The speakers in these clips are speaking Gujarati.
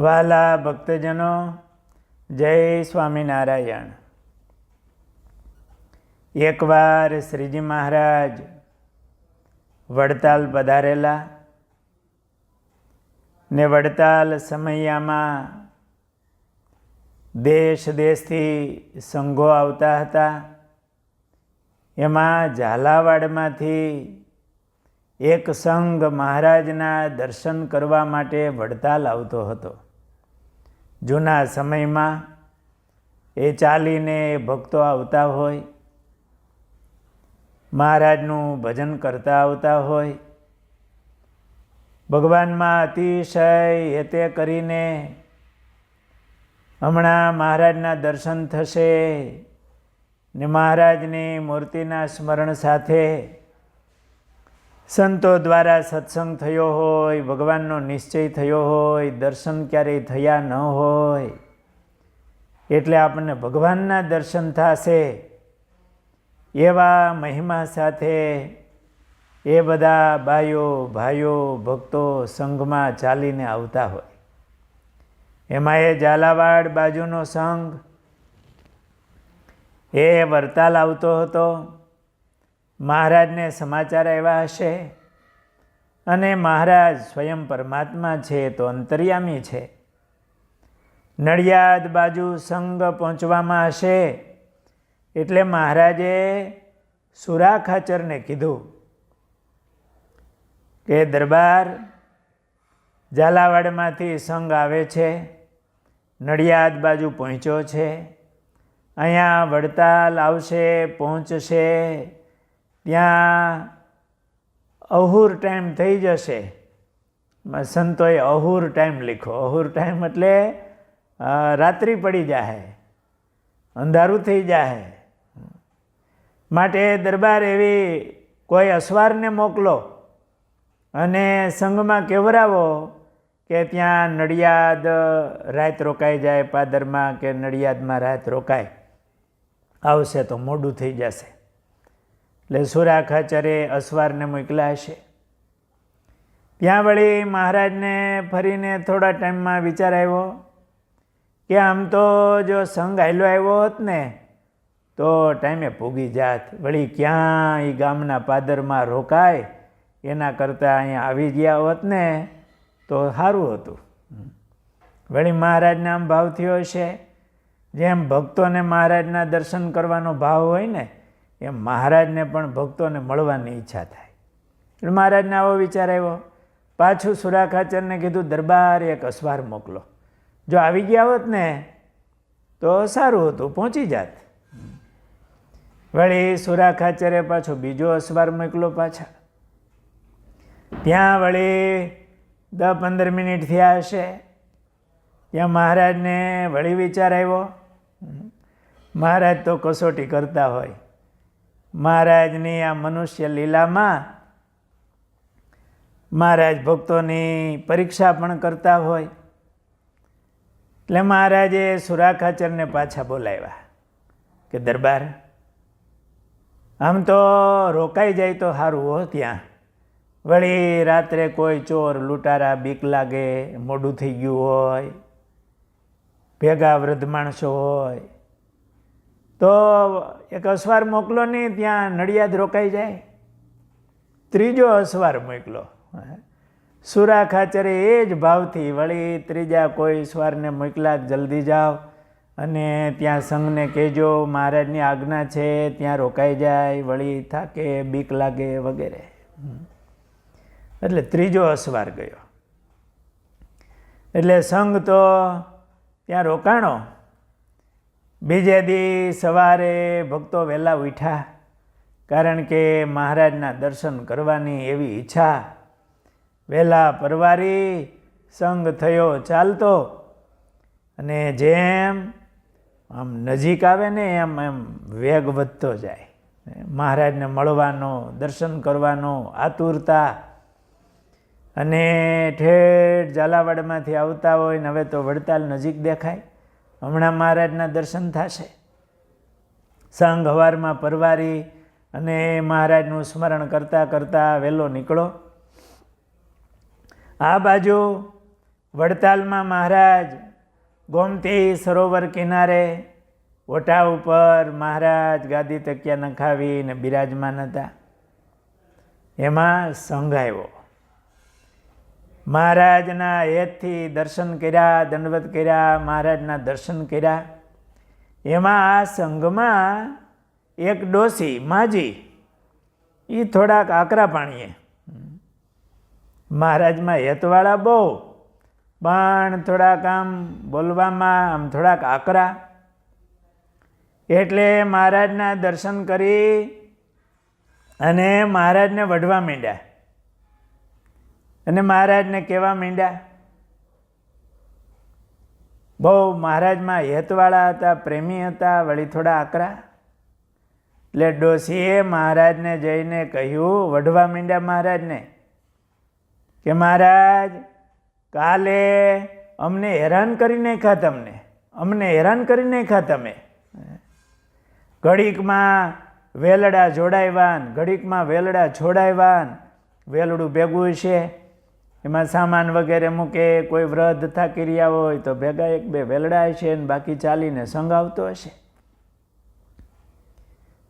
વાલા ભક્તજનો, જય સ્વામિનારાયણ. એકવાર શ્રીજી મહારાજ વડતાલ પધારેલા ને વડતાલ સમૈયામાં દેશ દેશથી સંઘો આવતા હતા. એમાં ઝાલાવાડમાંથી એક સંઘ મહારાજના દર્શન કરવા માટે વડતાલ આવતો હતો. જૂના સમયમાં એ ચાલીને ભક્તો આવતા હોય, મહારાજનું ભજન કરતા આવતા હોય, ભગવાનમાં અતિશય હેતે કરીને હમણાં મહારાજના દર્શન થશે ને મહારાજની મૂર્તિના સ્મરણ સાથે સંતો દ્વારા સત્સંગ થયો હોય, ભગવાનનો નિશ્ચય થયો હોય, દર્શન ક્યારેય થયા ન હોય, એટલે આપણને ભગવાનના દર્શન થશે, એવા મહિમા સાથે એ બધા બાયો ભાઈઓ, ભક્તો સંઘમાં ચાલીને આવતા હોય. એમાં એ ઝાલાવાડ બાજુનો સંઘ, એ વરતાલ આવતો હતો. મહારાજને સમાચાર આવ્યા હશે? અને મહારાજ સ્વયં પરમાત્મા છે તો અંતર્યામી છે. નડિયાદ બાજુ સંઘ પહોંચવામાં હશે. એટલે મહારાજે સુરા ખાચરને કીધું કે, દરબાર ઝાલાવાડમાંથી સંઘ આવે છે, નડિયાદ બાજુ પહોંચ્યો છે, અહીંયા વડતાલ આવશે, પહોંચશે ત્યાં અહુર ટાઈમ થઈ જશે. સંતોએ અહુર ટાઈમ લીખો અહુર ટાઈમ એટલે રાત્રિ પડી જાય અંધારું થઈ જાહે. માટે દરબાર એવી કોઈ અસવારને મોકલો અને સંઘમાં કેવરાવો કે ત્યાં નડિયાદ રાત રોકાઈ જાય, પાદરમાં કે નડિયાદમાં રાત રોકાય. આવશે તો મોડું થઈ જશે. એટલે સુરા ખાચરે અસવારને મોકલ્યા હશે. ત્યાં વળી મહારાજને ફરીને થોડા ટાઈમમાં વિચાર આવ્યો કે આમ તો જો સંઘ હાલ્યો આવ્યો હોત ને, તો ટાઈમે પૂગી જાત. વળી ક્યાં એ ગામના પાદરમાં રોકાય, એના કરતાં અહીંયા આવી ગયા હોત ને, તો સારું હતું. વળી મહારાજને આમ ભાવ થયો હશે. જેમ ભક્તોને મહારાજના દર્શન કરવાનો ભાવ હોય ને એમ મહારાજને પણ ભક્તોને મળવાની ઈચ્છા થાય. એટલે મહારાજને આવો વિચાર આવ્યો. પાછું સુરાખાચરને કીધું, દરબાર એક અસવાર મોકલો. જો આવી ગયા હોત ને, તો સારું હતું, પહોંચી જાત. વળી સુરાખાચરે પાછો બીજો અસવાર મોકલો પાછા. ત્યાં વળી દસ પંદર મિનિટ થયા હશે. ત્યાં મહારાજને વળી વિચાર આવ્યો. મહારાજ તો કસોટી કરતા હોય. મહારાજની આ મનુષ્ય લીલામાં મહારાજ ભક્તોની પરીક્ષા પણ કરતા હોય. એટલે મહારાજે સુરાખાચરને પાછા બોલાવ્યા કે, દરબાર, આમ તો રોકાઈ જાય તો સારું હો ત્યાં. વળી રાત્રે કોઈ ચોર લૂંટારા બીક લાગે, મોડું થઈ ગયું હોય, ભેગા વૃદ્ધ માણસો હોય તો એક અસવાર મોકલો નહીં ત્યાં નડિયાદ રોકાઈ જાય. ત્રીજો અસવાર મોકલો. સુરા ખાચરે એ જ ભાવથી વળી ત્રીજા કોઈ સ્વારને મોકલા જલ્દી જાઓ અને ત્યાં સંઘને કહેજો, મહારાજની આજ્ઞા છે, ત્યાં રોકાઈ જાય, વળી થાકે, બીક લાગે, વગેરે. એટલે ત્રીજો અસવાર ગયો. એટલે સંઘ તો ત્યાં રોકાણો બીજે દી સવારે ભક્તો વહેલા ઉઠ્યા, કારણ કે મહારાજના દર્શન કરવાની એવી ઈચ્છા. વહેલા પરવારી સંગ થયો ચાલતો, અને જેમ આમ નજીક આવે ને એમ એમ વેગ વધતો જાય. મહારાજને મળવાનો, દર્શન કરવાનો આતુરતા. અને ઠેઠ ઝાલાવાડમાંથી આવતા હોય ને હવે તો વડતાલ નજીક દેખાય. હમણાં મહારાજના દર્શન થશે. સંઘ હવારમાં પરવારી અને મહારાજનું સ્મરણ કરતાં કરતાં વહેલો નીકળો. આ બાજુ વડતાલમાં મહારાજ ગોમતી સરોવર કિનારે ઓટા ઉપર મહારાજ ગાદી તકિયા નખાવીને બિરાજમાન હતા. એમાં સંઘ આવ્યો. મહારાજના હેતથી દર્શન કર્યા, દંડવત કર્યા, મહારાજના દર્શન કર્યા. એમાં આ સંઘમાં એક ડોસી, માજી એ થોડાક આકરા પાણીએ. મહારાજમાં હેતવાળા બહુ, પણ થોડાક આમ બોલવામાં આમ થોડાક આકરા. એટલે મહારાજના દર્શન કરી અને મહારાજને વઢવા માંડ્યા. અને મહારાજને કહેવા માંડ્યા, બહુ મહારાજમાં હેતવાળા હતા, પ્રેમી હતા, વળી થોડા આકરા. એટલે ડોશીએ મહારાજને જઈને કહ્યું, વઢવા માંડ્યા મહારાજને કે, મહારાજ, કાલે અમને હેરાન કરી નાખ્યા તમને, અમને હેરાન કરી નાખ્યા તમે. ઘડીકમાં વેલડા જોડાયવાન, ઘડીકમાં વેલડા છોડાયવાન, વેલડું ભેગું છે. એમાં સામાન વગેરે મૂકે, કોઈ વ્રત થાકી રહ્યા હોય તો ભેગા એક બે વેલડા હશે ને બાકી ચાલીને સંગાવતો હશે.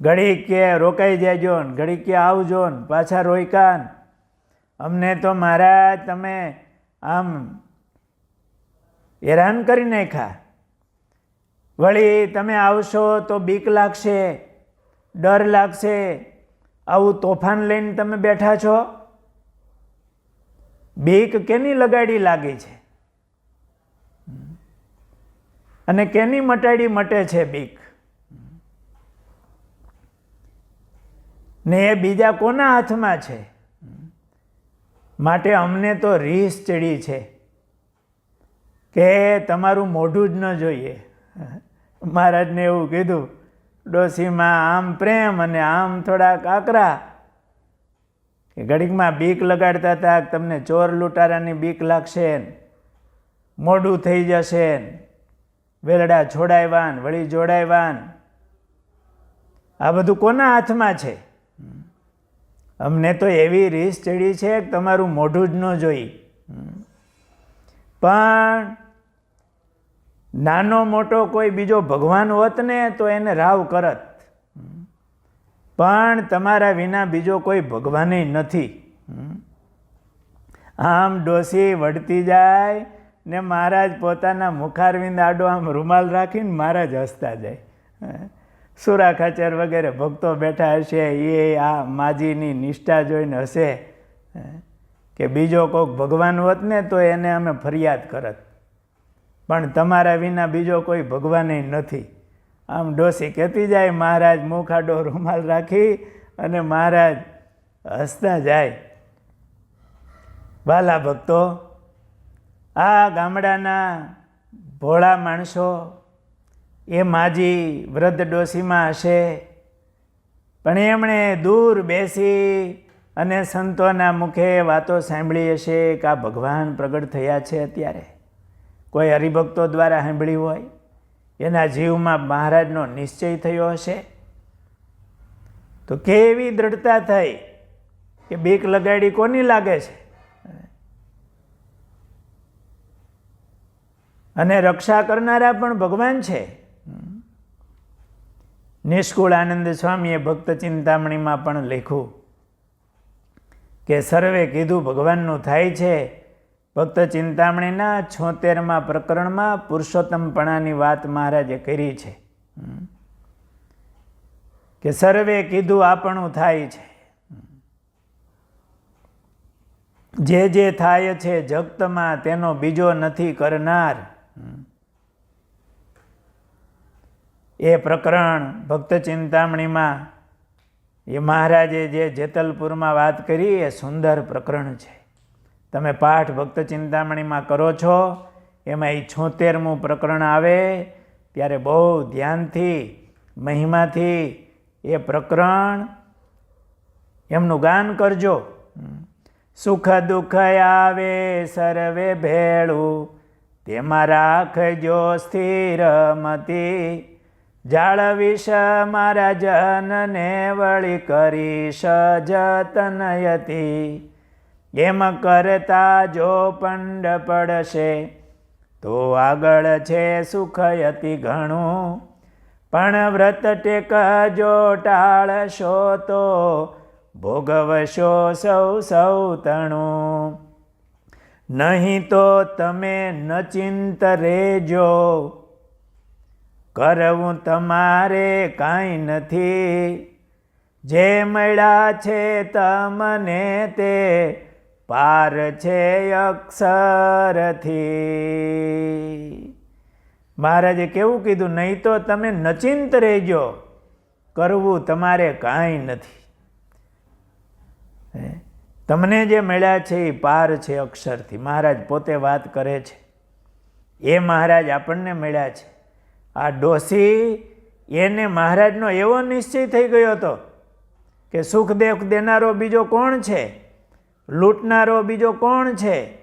ઘડી કે રોકાઈ જાયજો ને ઘડી કે આવજો ને પાછા રોયકાન અમને તો મારા તમે આમ હેરાન કરી નાખ્યા. વળી તમે આવશો તો બીક લાગશે, ડર લાગશે. આવું તોફાન લઈને તમે બેઠા છો? બીક કેની લગાડી લાગી છે? અને કેની મટાડી મટે છે બીક ને એ બીજા કોના હાથમાં છે? માટે અમને તો રીસ ચડી છે કે તમારું મોઢું જ ન જોઈએ. મહારાજને એવું કીધું, ડોસીમાં આમ પ્રેમ અને આમ થોડાક આકરા કે ઘડીકમાં બીક લગાડતા હતા તમને ચોર લૂંટારાની બીક લાગશે મોડું થઈ જશે વેલડા છોડાયવાન વળી જોડાયવાન આ બધું કોના હાથમાં છે? અમને તો એવી રીસ ચડી છે કે તમારું મોઢું જ ન જોઈ. પણ નાનો મોટો કોઈ બીજો ભગવાન હોત ને તો એને રાવ કરત. પણ તમારા વિના બીજો કોઈ ભગવાને નથી. આમ ડોસી વળતી જાય ને મહારાજ પોતાના મુખારવિંદ આડો આમ રૂમાલ રાખીને મહારાજ હસતા જાય. સુરા ખાચર વગેરે? ભક્તો બેઠા હશે, એ આ માજીની નિષ્ઠા જોઈને હશે. કે બીજો કોઈક ભગવાન હોત ને તો એને અમે ફરિયાદ કરત. પણ તમારા વિના બીજો કોઈ ભગવાને નથી. આમ ડોસી કહેતી જાય, મહારાજ મુખાડો રૂમાલ રાખી અને મહારાજ હસતા જાય. વાલા ભક્તો, આ ગામડાના ભોળા માણસો, એ માજી વૃદ્ધ ડોસીમાં હશે. પણ એમણે દૂર બેસી અને સંતોના મુખે વાતો સાંભળી હશે કે આ ભગવાન પ્રગટ થયા છે અત્યારે. કોઈ હરિભક્તો દ્વારા સાંભળી હોય? એના જીવમાં મહારાજનો નિશ્ચય થયો હશે? તો કેવી દ્રઢતા થઈ કે બીક લગાડી કોની લાગે છે? અને રક્ષા કરનારા પણ ભગવાન છે. નિષ્કુળ આનંદ સ્વામીએ ભક્ત ચિંતામણીમાં પણ લખ્યું કે સર્વે કીધું ભગવાનનું થાય છે ભક્ત ચિંતામણીના છોતેરમાં પ્રકરણમાં પુરુષોત્તમપણાની વાત મહારાજે કરી છે. કે સર્વે કીધું આપણું થાય છે. જે જે થાય છે જગતમાં તેનો બીજો નથી કરનાર. એ પ્રકરણ ભક્ત ચિંતામણીમાં એ મહારાજે જે જેતલપુરમાં વાત કરી, એ સુંદર પ્રકરણ છે. તમે પાઠ ભક્ત ચિંતામણીમાં કરો છો એમાં એ છોતેરમું પ્રકરણ આવે, ત્યારે બહુ ધ્યાનથી, મહિમાથી એ પ્રકરણ એમનું ગાન કરજો. સુખ દુઃખ આવે સર્વે ભેળું, તેમાં રાખજો સ્થિર મતી. જાળવીશ મારા જનને વળી કરીશ જતનયતી એમ કરતા જો પંડ પડશે, તો આગળ છે સુખયતી ઘણું. પણ વ્રત ટેકજો ટાળશો તો ભોગવશો સૌ સૌ તણું. નહીં તો તમે નચિંત રેજો કરવું તમારે કાંઈ નથી. જે મળ્યા છે તમને તે પાર છે અક્ષરથી. મહારાજે કેવું કીધું? નહીં તો તમે નચિંત રહેજો. કરવું તમારે કાંઈ નથી? તમને જે મળ્યા છે એ પાર છે અક્ષરથી. મહારાજ પોતે વાત કરે છે. એ મહારાજ આપણને મળ્યા છે. આ ડોસી એને મહારાજનો એવો નિશ્ચય થઈ ગયો હતો કે સુખ દેખ દેનારો બીજો કોણ છે? લૂંટનારો બીજો કોણ છે?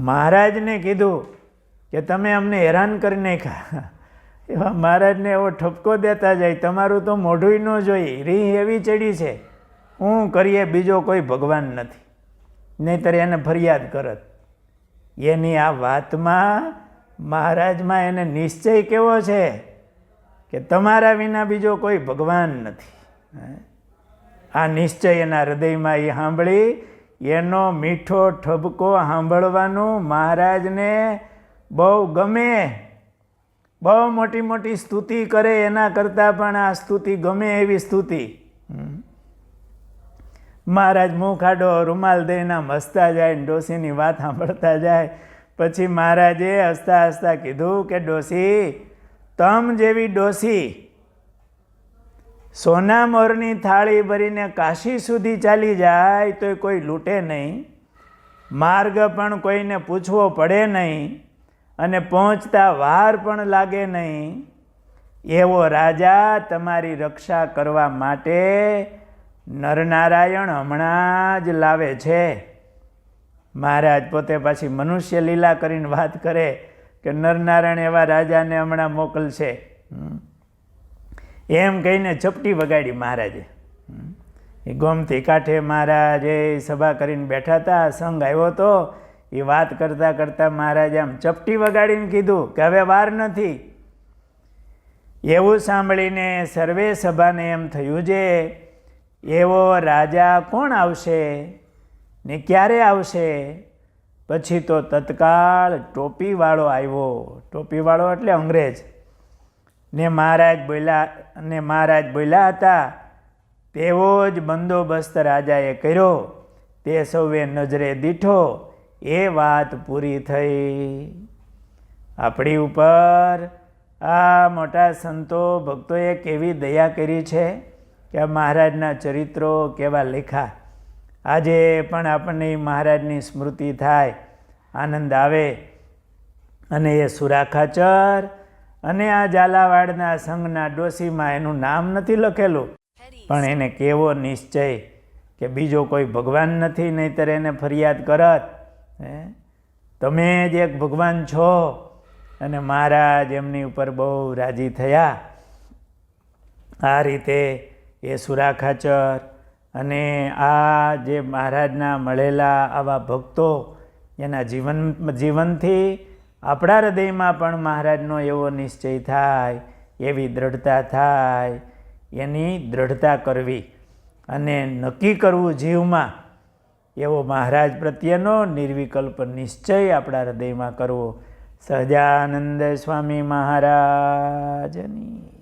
મહારાજને કીધું કે તમે અમને હેરાન કરી નાખ્યા. એવા મહારાજને એવો ઠપકો દેતા જાય, તમારું તો મોઢું ન જોઈ રીહ એવી ચડી છે. હું કરીએ બીજો કોઈ ભગવાન નથી. નહીંતર એને ફરિયાદ કરત. એની આ વાતમાં મહારાજમાં એને નિશ્ચય કેવો છે? કે તમારા વિના બીજો કોઈ ભગવાન નથી. હે? આ નિશ્ચય એના હૃદયમાં એ સાંભળી, એનો મીઠો ઠબકો સાંભળવાનું મહારાજને બહુ ગમે. બહુ મોટી મોટી સ્તુતિ કરે એના કરતાં પણ આ સ્તુતિ ગમે એવી સ્તુતિ. મહારાજ મુખ આડો રૂમાલ દઈને હસતા જાય ડોસીની વાત સાંભળતા જાય. પછી મહારાજે હસતા હસતા કીધું કે ડોસી તમ જેવી ડોસી સોના મોરની થાળી ભરીને કાશી સુધી ચાલી જાય તો કોઈ લૂંટે નહીં. માર્ગ પણ કોઈને પૂછવો પડે નહીં અને પહોંચતા વાર પણ લાગે નહીં. એવો રાજા તમારી રક્ષા કરવા માટે નરનારાયણ હમણાં જ લાવે છે. મહારાજ પોતે પાછી મનુષ્ય લીલા કરીને વાત કરે કે નરનારાયણ એવા રાજાને હમણાં મોકલશે. એમ કહીને ચપટી વગાડી મહારાજે. એ ગોમતી કાંઠે મહારાજે સભા કરીને બેઠા હતા, સંઘ આવ્યો તો એ વાત કરતાં કરતાં મહારાજે આમ ચપટી વગાડીને કીધું કે હવે વાર નથી. એવું સાંભળીને સર્વે સભાને એમ થયું છે એવો રાજા કોણ આવશે ને ક્યારે આવશે? પછી તો તત્કાળ ટોપીવાળો આવ્યો. ટોપીવાળો એટલે અંગ્રેજ. ને મહારાજ બોલ્યા અને મહારાજ બોલ્યા હતા, તેવો જ બંદોબસ્ત રાજાએ કર્યો. તે સૌએ નજરે દીઠો. એ વાત પૂરી થઈ. આપણી ઉપર આ મોટા સંતો ભક્તોએ કેવી દયા કરી છે કે મહારાજના ચરિત્રો કેવા લેખા. આજે પણ આપણને મહારાજની સ્મૃતિ થાય, આનંદ આવે અને એ સુરાખાચર અને આ ઝાલાવાડના સંઘના ડોસીમાં એનું નામ નથી લખેલું. પણ એને કેવો નિશ્ચય કે બીજો કોઈ ભગવાન નથી નહીંતર એને ફરિયાદ કરત. હે? તમે જ એક ભગવાન છો અને મહારાજ એમની ઉપર બહુ રાજી થયા. આ રીતે એ સુરાખાચર અને આ જે મહારાજના મળેલા આવા ભક્તો એના જીવન જીવનથી આપણા હૃદયમાં પણ મહારાજનો એવો નિશ્ચય થાય, એવી દ્રઢતા થાય, એની દ્રઢતા કરવી અને નક્કી કરવું જીવમાં એવો મહારાજ પ્રત્યેનો નિર્વિકલ્પ નિશ્ચય આપણા હૃદયમાં કરવો. સહજાનંદ સ્વામી મહારાજની.